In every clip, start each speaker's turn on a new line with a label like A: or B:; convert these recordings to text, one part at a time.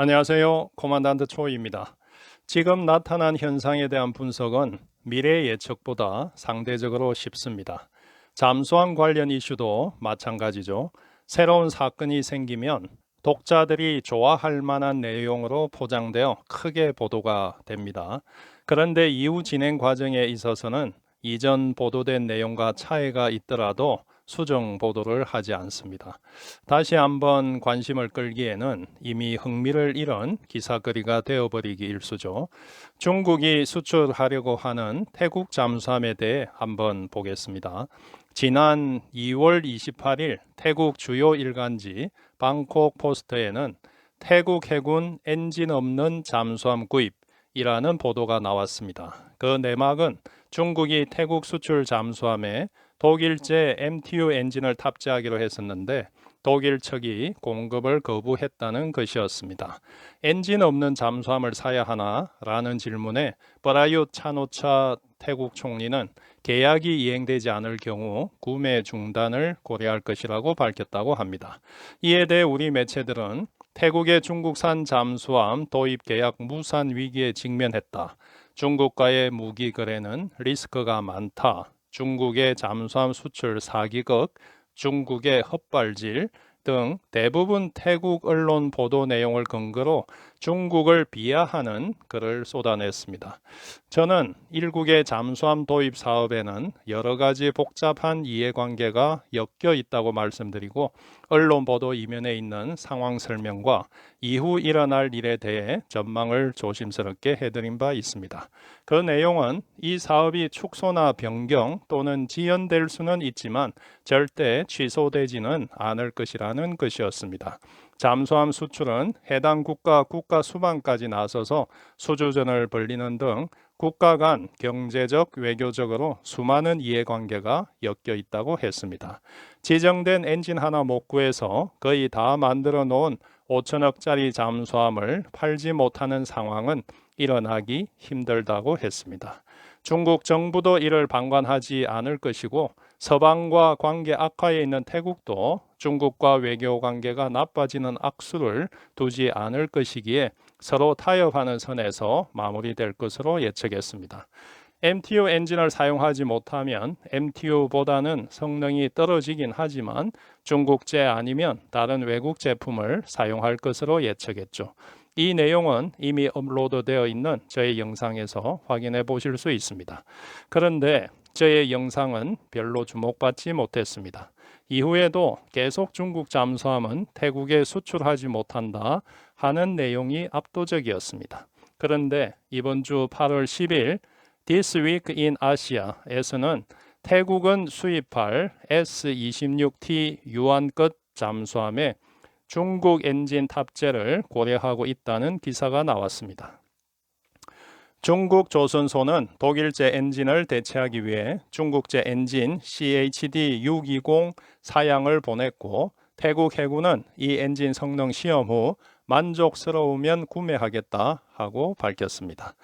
A: 안녕하세요. 코만단트 초이입니다. 지금 나타난 현상에 대한 분석은 미래 예측보다 상대적으로 쉽습니다. 잠수함 관련 이슈도 마찬가지죠. 새로운 사건이 생기면 독자들이 좋아할 만한 내용으로 포장되어 크게 보도가 됩니다. 그런데 이후 진행 과정에 있어서는 이전 보도된 내용과 차이가 있더라도 수정 보도를 하지 않습니다. 다시 한번 관심을 끌기에는 이미 흥미를 잃은 기사거리가 되어버리기 일쑤죠. 중국이 수출하려고 하는 태국 잠수함에 대해 한번 보겠습니다. 지난 2월 28일 태국 주요 일간지 방콕 포스트에는 태국 해군 엔진 없는 잠수함 구입이라는 보도가 나왔습니다. 그 내막은 중국이 태국 수출 잠수함에 독일제 MTU 엔진을 탑재하기로 했었는데 독일 측이 공급을 거부했다는 것이었습니다. 엔진 없는 잠수함을 사야 하나라는 질문에 버라윳 차노차 태국 총리는 계약이 이행되지 않을 경우 구매 중단을 고려할 것이라고 밝혔다고 합니다. 이에 대해 우리 매체들은 태국의 중국산 잠수함 도입 계약 무산 위기에 직면했다. 중국과의 무기 거래는 리스크가 많다. 중국의 잠수함 수출 사기극, 중국의 헛발질 등 대부분 태국 언론 보도 내용을 근거로 중국을 비하하는 글을 쏟아냈습니다. 저는 일국의 잠수함 도입 사업에는 여러 가지 복잡한 이해관계가 엮여 있다고 말씀드리고 언론 보도 이면에 있는 상황 설명과 이후 일어날 일에 대해 전망을 조심스럽게 해드린 바 있습니다. 그 내용은 이 사업이 축소나 변경 또는 지연될 수는 있지만 절대 취소되지는 않을 것이라는 것이었습니다. 잠수함 수출은 해당 국가 국가 수반까지 나서서 수주전을 벌리는 등 국가 간 경제적 외교적으로 수많은 이해관계가 엮여 있다고 했습니다. 지정된 엔진 하나 못 구해서 거의 다 만들어 놓은 5천억짜리 잠수함을 팔지 못하는 상황은 일어나기 힘들다고 했습니다. 중국 정부도 이를 방관하지 않을 것이고 서방과 관계 악화에 있는 태국도 중국과 외교 관계가 나빠지는 악수를 두지 않을 것이기에 서로 타협하는 선에서 마무리될 것으로 예측했습니다. MTU 엔진을 사용하지 못하면 MTU보다는 성능이 떨어지긴 하지만 중국제 아니면 다른 외국 제품을 사용할 것으로 예측했죠. 이 내용은 이미 업로드되어 있는 저의 영상에서 확인해 보실 수 있습니다. 그런데 저의 영상은 별로 주목받지 못했습니다. 이후에도 계속 중국 잠수함은 태국에 수출하지 못한다 하는 내용이 압도적이었습니다. 그런데 이번 주 8월 10일 This Week in Asia에서는 태국은 수입할 S-26T 유한급 잠수함에 중국 엔진 탑재를 고려하고 있다는 기사가 나왔습니다. 중국 조선소는 독일제 엔진을 대체하기 위해 중국제 엔진 CHD-620 사양을 보냈고 태국 해군은 이 엔진 성능 시험 후 만족스러우면 구매하겠다 하고 밝혔습니다.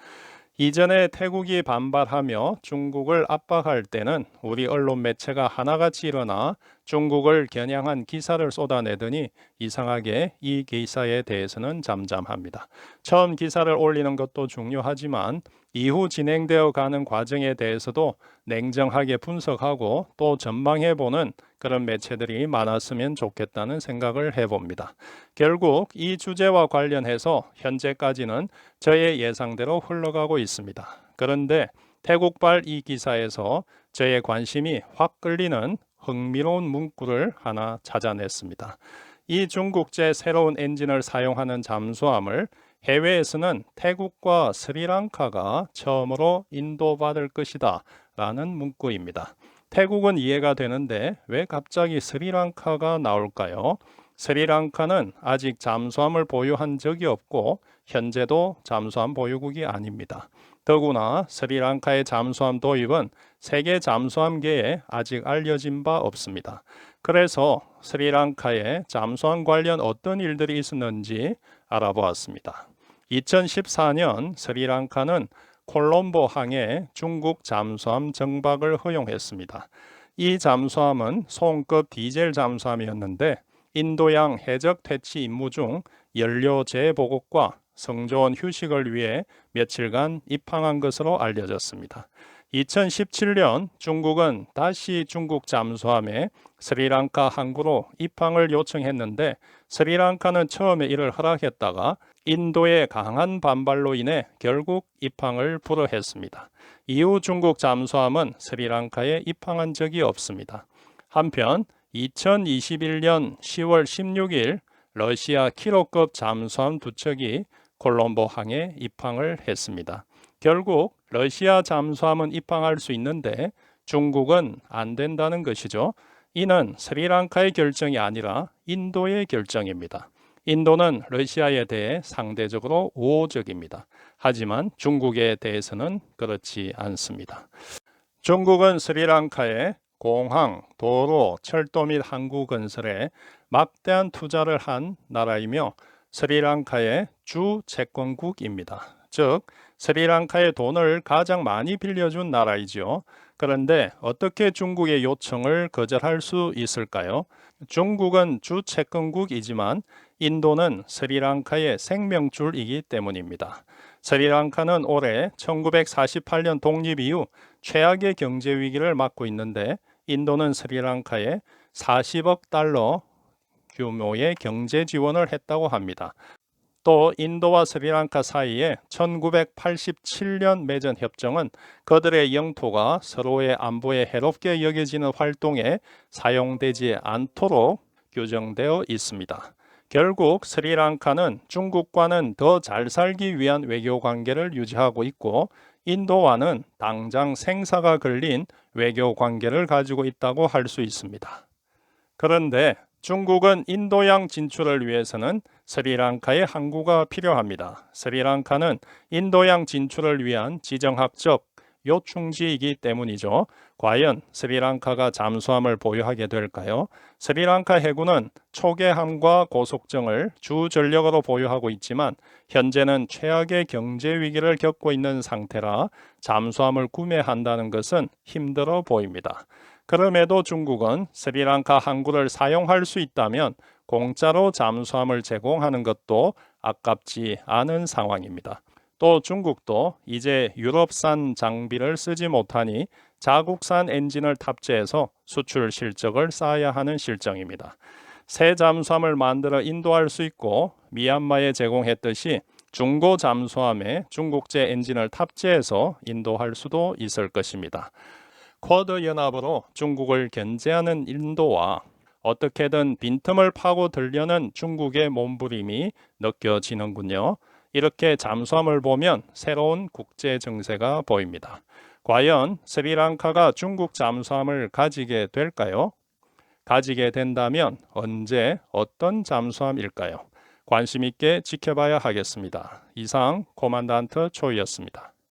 A: 이전에 태국이 반발하며 중국을 압박할 때는 우리 언론 매체가 하나같이 일어나 중국을 겨냥한 기사를 쏟아내더니 이상하게 이 기사에 대해서는 잠잠합니다. 처음 기사를 올리는 것도 중요하지만 이후 진행되어 가는 과정에 대해서도 냉정하게 분석하고 또 전망해 보는 그런 매체들이 많았으면 좋겠다는 생각을 해봅니다. 결국 이 주제와 관련해서 현재까지는 저의 예상대로 흘러가고 있습니다. 그런데 태국발 이 기사에서 저의 관심이 확 끌리는 흥미로운 문구를 하나 찾아냈습니다. 이 중국제 새로운 엔진을 사용하는 잠수함을 해외에서는 태국과 스리랑카가 처음으로 인도받을 것이다 라는 문구입니다. 태국은 이해가 되는데 왜 갑자기 스리랑카가 나올까요? 스리랑카는 아직 잠수함을 보유한 적이 없고 현재도 잠수함 보유국이 아닙니다. 더구나 스리랑카의 잠수함 도입은 세계 잠수함계에 아직 알려진 바 없습니다. 그래서 스리랑카에 잠수함 관련 어떤 일들이 있었는지 알아보았습니다. 2014년 스리랑카는 콜롬보 항에 중국 잠수함 정박을 허용했습니다. 이 잠수함은 송급 디젤 잠수함이었는데 인도양 해적 퇴치 임무 중 연료 재보급과 성조원 휴식을 위해 며칠간 입항한 것으로 알려졌습니다. 2017년 중국은 다시 중국 잠수함에 스리랑카 항구로 입항을 요청했는데 스리랑카는 처음에 이를 허락했다가 인도의 강한 반발로 인해 결국 입항을 불허했습니다. 이후 중국 잠수함은 스리랑카에 입항한 적이 없습니다. 한편 2021년 10월 16일 러시아 키로급 잠수함 두 척이 콜롬보 항에 입항을 했습니다. 결국 러시아 잠수함은 입항할 수 있는데 중국은 안 된다는 것이죠. 이는 스리랑카의 결정이 아니라 인도의 결정입니다. 인도는 러시아에 대해 상대적으로 우호적입니다. 하지만 중국에 대해서는 그렇지 않습니다. 중국은 스리랑카에 공항, 도로, 철도 및 항구 건설에 막대한 투자를 한 나라이며 스리랑카의 주 채권국입니다. 즉 스리랑카의 돈을 가장 많이 빌려준 나라이지요. 그런데 어떻게 중국의 요청을 거절할 수 있을까요? 중국은 주 채권국이지만 인도는 스리랑카의 생명줄이기 때문입니다. 스리랑카는 올해 1948년 독립 이후 최악의 경제 위기를 맞고 있는데 인도는 스리랑카에 40억 달러 규모의 경제 지원을 했다고 합니다. 또 인도와 스리랑카 사이에 1987년 맺은 협정은 그들의 영토가 서로의 안보에 해롭게 여겨지는 활동에 사용되지 않도록 규정되어 있습니다. 결국 스리랑카는 중국과는 더 잘 살기 위한 외교 관계를 유지하고 있고 인도와는 당장 생사가 걸린 외교 관계를 가지고 있다고 할 수 있습니다. 그런데 중국은 인도양 진출을 위해서는 스리랑카의 항구가 필요합니다. 스리랑카는 인도양 진출을 위한 지정학적 요충지이기 때문이죠. 과연 스리랑카가 잠수함을 보유하게 될까요? 스리랑카 해군은 초계함과 고속정을 주 전력으로 보유하고 있지만 현재는 최악의 경제 위기를 겪고 있는 상태라 잠수함을 구매한다는 것은 힘들어 보입니다. 그럼에도 중국은 스리랑카 항구를 사용할 수 있다면 공짜로 잠수함을 제공하는 것도 아깝지 않은 상황입니다. 또 중국도 이제 유럽산 장비를 쓰지 못하니 자국산 엔진을 탑재해서 수출 실적을 쌓아야 하는 실정입니다. 새 잠수함을 만들어 인도할 수 있고 미얀마에 제공했듯이 중고 잠수함에 중국제 엔진을 탑재해서 인도할 수도 있을 것입니다. 쿼드 연합으로 중국을 견제하는 인도와 어떻게든 빈틈을 파고 들려는 중국의 몸부림이 느껴지는군요. 이렇게 잠수함을 보면 새로운 국제 정세가 보입니다. 과연 스리랑카가 중국 잠수함을 가지게 될까요? 가지게 된다면 언제 어떤 잠수함일까요? 관심 있게 지켜봐야 하겠습니다. 이상 코만단트 초이였습니다.